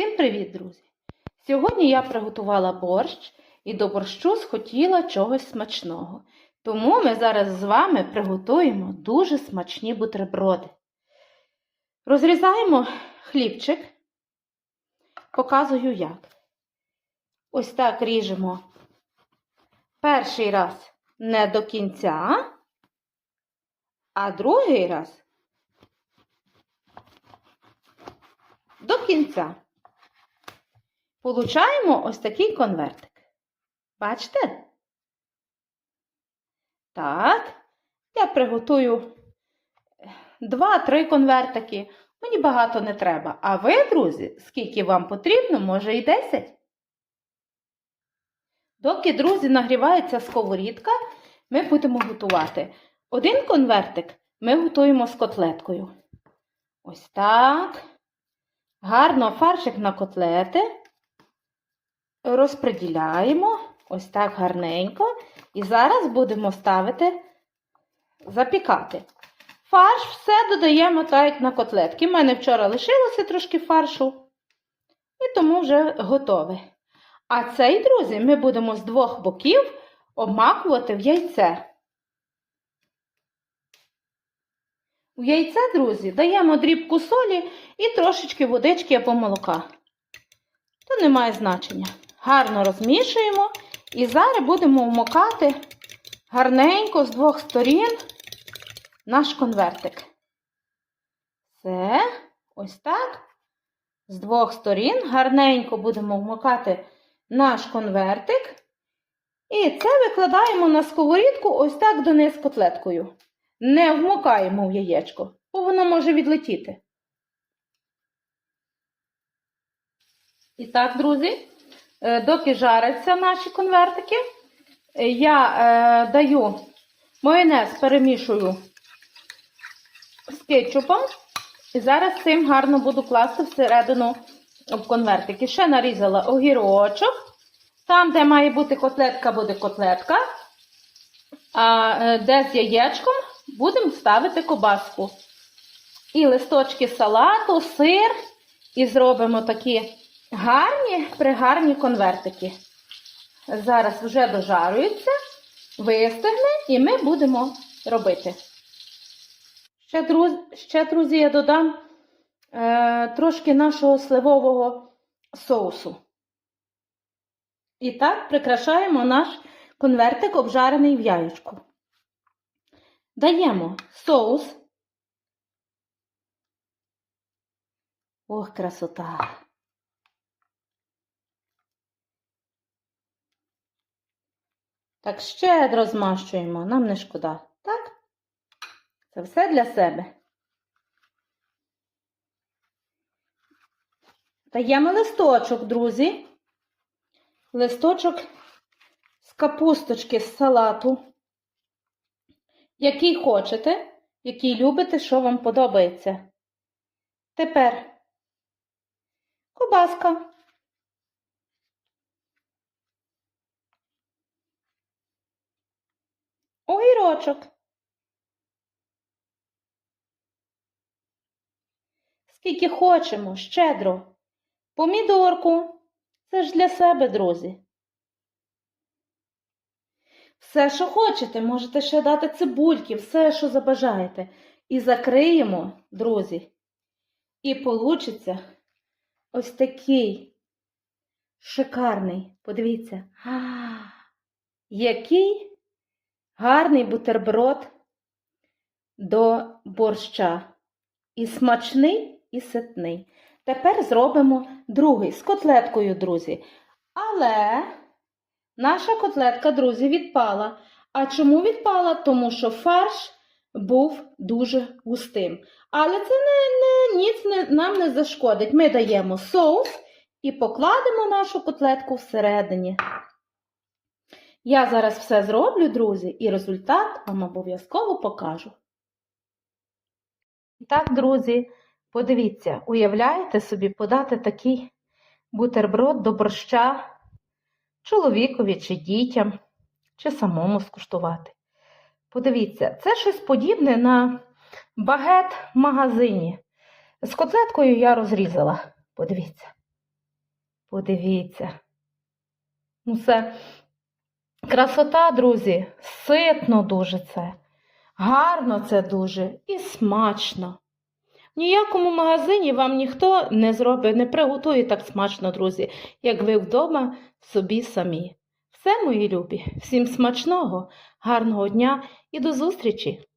Всім привіт, друзі! Сьогодні я приготувала борщ і до борщу схотіла чогось смачного. Тому ми зараз з вами приготуємо дуже смачні бутерброди. Розрізаємо хлібчик, показую як. Ось так ріжемо перший раз не до кінця, а другий раз до кінця. Получаємо ось такий конвертик. Бачите? Так, я приготую 2-3 конвертики. Мені багато не треба. А ви, друзі, скільки вам потрібно, може і 10. Доки, друзі, нагрівається сковорідка, ми будемо готувати. Один конвертик ми готуємо з котлеткою. Ось так. Гарно фаршик на котлети розподіляємо ось так гарненько. І зараз будемо ставити, запікати. Фарш все додаємо так, як на котлетки. У мене вчора лишилося трошки фаршу, і тому вже готове. А цей, друзі, ми будемо з двох боків обмакувати в яйце. У яйце, друзі, даємо дрібку солі і трошечки водички або молока. То не має значення. Гарно розмішуємо і зараз будемо вмокати гарненько з двох сторін наш конвертик. Все, ось так. З двох сторін гарненько будемо вмокати наш конвертик. І це викладаємо на сковорідку ось так дониз котлеткою. Не вмокаємо в яєчко, бо воно може відлетіти. І так, друзі, доки жаряться наші конвертики, е, я е, даю майонез, перемішую з кетчупом. І зараз цим гарно буду класти всередину в конвертики. Ще нарізала огірочок. Там, де має бути котлетка, буде котлетка. А е, де з яєчком будемо ставити кобаску. І листочки салату, сир. І зробимо такі гарні, пригарні конвертики. Зараз вже дожарюється, вистигне, і ми будемо робити. Ще, друз, ще друзі, я додам е, трошки нашого сливового соусу. І так прикрашаємо наш конвертик, обжарений в яєчку. Даємо соус. Ох, красота! Так щедро змащуємо, нам не шкода. Так? Це все для себе. Даємо листочок, друзі. Листочок з капусточки з салату. Який хочете, який любите, що вам подобається. Тепер кобаска. Огірочок. Скільки хочемо, щедро. Помідорку. Це ж для себе, друзі. Все, що хочете, можете ще дати цибульки, все, що забажаєте. І закриємо, друзі. І получиться ось такий шикарний, подивіться, а, який гарний бутерброд до борща. І смачний, і ситний. Тепер зробимо другий з котлеткою, друзі. Але наша котлетка, друзі, відпала. А чому відпала? Тому що фарш був дуже густим. Але це не, не, ніц не, нам не зашкодить. Ми даємо соус і покладемо нашу котлетку всередині. Я зараз все зроблю, друзі, і результат вам обов'язково покажу. І так, друзі, подивіться, уявляєте собі подати такий бутерброд до борща чоловікові чи дітям, чи самому скуштувати. Подивіться, це щось подібне на багет в магазині. З котлеткою я розрізала. Подивіться. Подивіться. Ну, це красота, друзі. Ситно дуже це. Гарно це дуже і смачно. В ніякому магазині вам ніхто не зробить, не приготує так смачно, друзі, як ви вдома собі самі. Все, мої любі, всім смачного, гарного дня і до зустрічі!